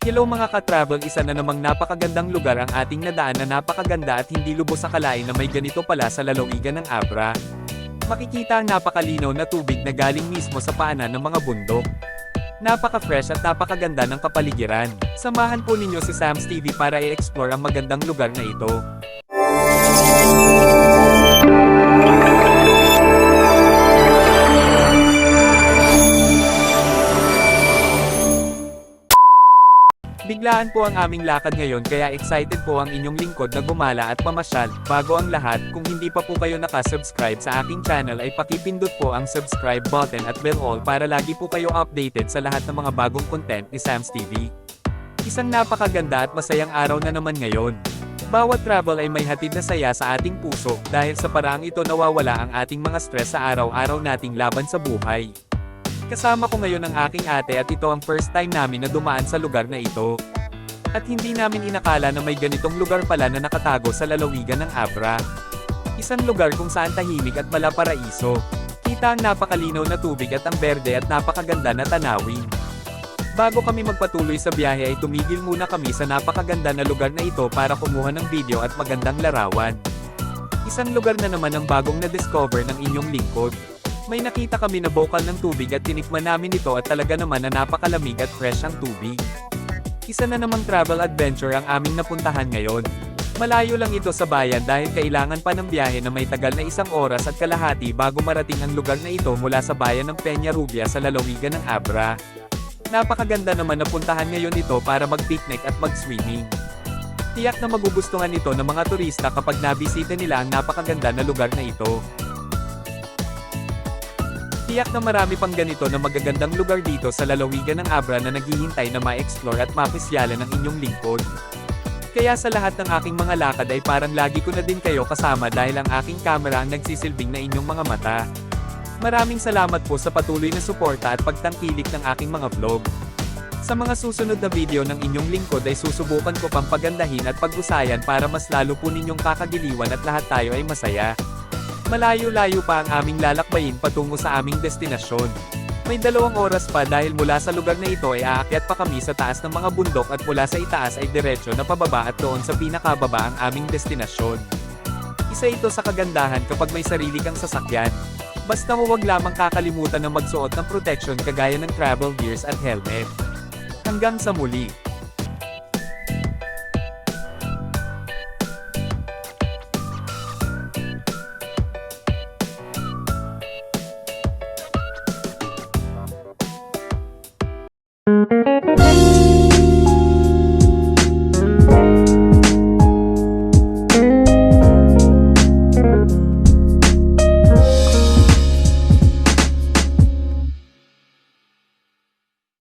Hello mga ka-travel, isa na namang napakagandang lugar ang ating nadaan na napakaganda at hindi lubos akalain na may ganito pala sa lalawigan ng Abra. Makikita ang napakalinaw na tubig na galing mismo sa paanan ng mga bundok. Napaka-fresh at napakaganda ng kapaligiran. Samahan po ninyo si Sam's TV para i-explore ang magandang lugar na ito. Biglaan po ang aming lakad ngayon kaya excited po ang inyong lingkod na gumala at pamasyal. Bago ang lahat, kung hindi pa po kayo nakasubscribe sa aking channel ay pakipindot po ang subscribe button at bell all para lagi po kayo updated sa lahat ng mga bagong content ni Sam's TV. Isang napakaganda at masayang araw na naman ngayon. Bawat travel ay may hatid na saya sa ating puso dahil sa paraang ito nawawala ang ating mga stress sa araw-araw nating laban sa buhay. Kasama ko ngayon ang aking ate at ito ang first time namin na dumaan sa lugar na ito. At hindi namin inakala na may ganitong lugar pala na nakatago sa lalawigan ng Abra. Isang lugar kung saan tahimik at malaparaiso. Kita ang napakalinaw na tubig at ang berde at napakaganda na tanawin. Bago kami magpatuloy sa biyahe ay tumigil muna kami sa napakaganda na lugar na ito para kumuha ng video at magandang larawan. Isang lugar na naman ang bagong na-discover ng inyong lingkod. May nakita kami na bokal ng tubig at tinikman namin ito at talaga naman na napakalamig at fresh ang tubig. Isa na namang travel adventure ang aming napuntahan ngayon. Malayo lang ito sa bayan dahil kailangan pa ng biyahe na may tagal na isang oras at kalahati bago marating ang lugar na ito mula sa bayan ng Peña Rubia sa lalawigan ng Abra. Napakaganda naman na puntahan ngayon ito para mag-picnic at mag-swimming. Tiyak na magugustuhan ito ng mga turista kapag nabisita nila ang napakaganda na lugar na ito. Tiyak na marami pang ganito na magagandang lugar dito sa lalawigan ng Abra na naghihintay na ma-explore at mapesyalan ng inyong lingkod. Kaya sa lahat ng aking mga lakad ay parang lagi ko na din kayo kasama dahil ang aking camera ang nagsisilbing na inyong mga mata. Maraming salamat po sa patuloy na suporta at pagtangkilik ng aking mga vlog. Sa mga susunod na video ng inyong lingkod ay susubukan ko pang pagandahin at pag-usayan para mas lalo po ninyong kakagiliwan at lahat tayo ay masaya. Malayo-layo pa ang aming lalakbayin patungo sa aming destinasyon. May dalawang oras pa dahil mula sa lugar na ito ay aakyat pa kami sa taas ng mga bundok at mula sa itaas ay diretsyo na pababa at doon sa pinakababa ang aming destinasyon. Isa ito sa kagandahan kapag may sarili kang sasakyan. Basta huwag lamang kakalimutan na magsuot ng protection kagaya ng travel gears at helmet. Hanggang sa muli.